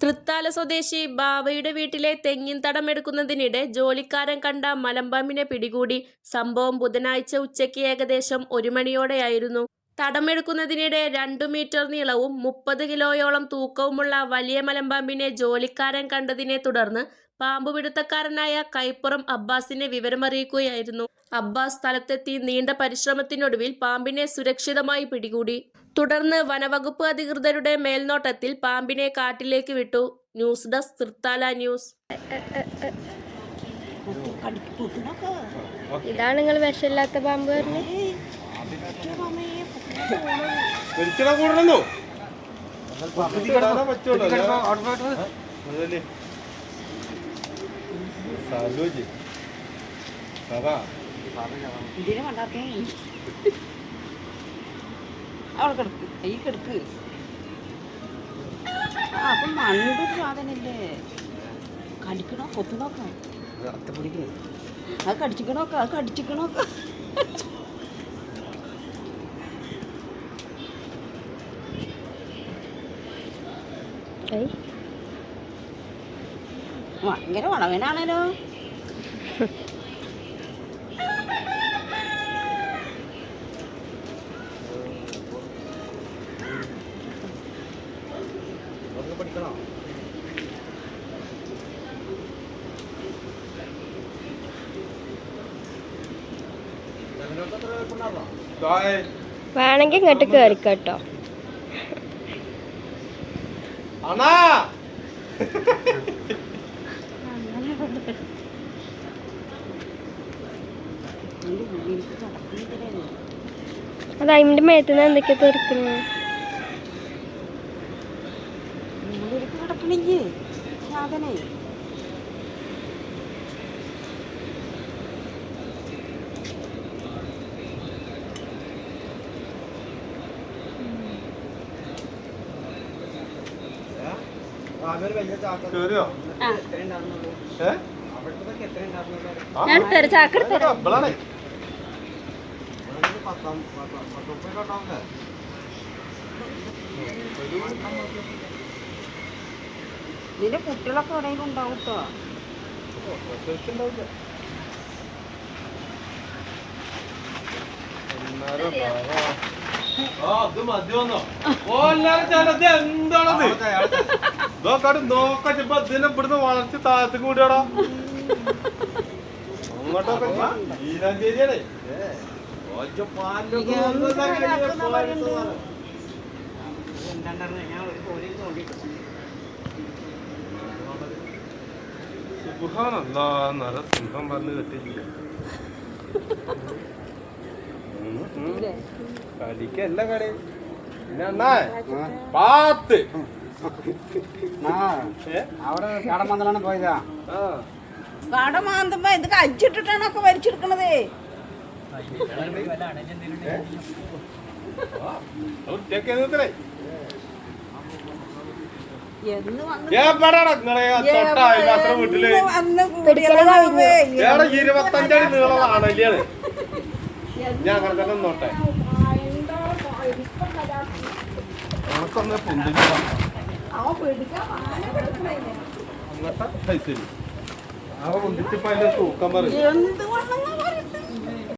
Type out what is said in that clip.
തൃത്താല സ്വദേശി ബാബയുടെ വീട്ടിലെ തെങ്ങിൻ തടം എടുക്കുന്നതിനിടെ ജോലിക്കാരൻ കണ്ട മലമ്പാമ്പിനെ പിടികൂടി. സംഭവം ബുധനാഴ്ച ഉച്ചയ്ക്ക് ഏകദേശം ഒരു മണിയോടെയായിരുന്നു. തടമെടുക്കുന്നതിനിടെ രണ്ടു മീറ്റർ നീളവും മുപ്പത് കിലോയോളം തൂക്കവുമുള്ള വലിയ മലമ്പാമ്പിനെ ജോലിക്കാരൻ കണ്ടതിനെ തുടർന്ന് പാമ്പുപിടുത്തക്കാരനായ കൈപ്പുറം അബ്ബാസിനെ വിവരമറിയിക്കുകയായിരുന്നു. അബ്ബാസ് സ്ഥലത്തെത്തി നീണ്ട പരിശ്രമത്തിനൊടുവിൽ പാമ്പിനെ സുരക്ഷിതമായി പിടികൂടി. തുടർന്ന് വനവകുപ്പ് അധികൃതരുടെ മേൽനോട്ടത്തിൽ പാമ്പിനെ കാട്ടിലേക്ക് വിട്ടു. News desk Thrithala news. ഇതാണ് നിങ്ങൾ വിഷമില്ലാത്ത പാമ്പ് പറഞ്ഞത് സാലോജി അതാ ഇതിന് കൊണ്ടാക്കേ? അവിടെ കിടക്ക്. ഈ കിടക്ക്. ആ അപ്പം മണ്ടൊരു സാധനല്ലേ? കടിക്കണോ? കൊത്തുനോക്ക അത് കടിച്ചിക്കണോക്ക? അത് കടിച്ചിക്കണോക്ക? ഏയ്, ഭയങ്കര വളവനാണല്ലോ. വേണമെങ്കിൽ ഇങ്ങോട്ട് അണാ ഉള്ളിൽ കിടക്കുന്നതിലേ അത് അതിന്റെ മേത്തുനിന്ന് എന്തൊക്കെയാ തെറിക്കുന്നത് ഉള്ളിൽ കിടക്കണില്ലേ? സാധനേ. ഇതിന്റെ കുട്ടികളൊക്കെ എവിടെയെങ്കിലും ഉണ്ടാവും കേട്ടോ. ഒന്നര പ്രായം. ആ, ഇത് മതി വന്നോ? ഓ, എല്ലാരും ചേട്ടാ, ഇത് എന്താണത്? നോക്കാട് നോക്കട്ടെ ഇപ്പൊ ഇതിനെ ഇവിടുന്ന് വളർച്ച താഴത്തേക്ക് കൂടിയാടാ അങ്ങോട്ടൊക്കെ ഈരാഞ്ചേരിയാണേ നരസിംഹം പറഞ്ഞ് കെട്ടിയില്ല. പാത്ത്? അവിടെ പോയതാ. ഇത് കജ്ജിട്ടിട്ടാണ് ഒക്കെ വലിച്ചെടുക്കണതേ ഇരുപത്തഞ്ചടി നീളമുള്ള ആണല്ലാണ് ഞാൻ അങ്ങനെ തന്നെ നോട്ടെ ഉണക്കൊന്ന് പൊന്തിച്ച് എന്നിട്ട് പൈസ അവ പൊന്തിച്ചിപ്പോ അതിന്റെ തൂക്കം പറയും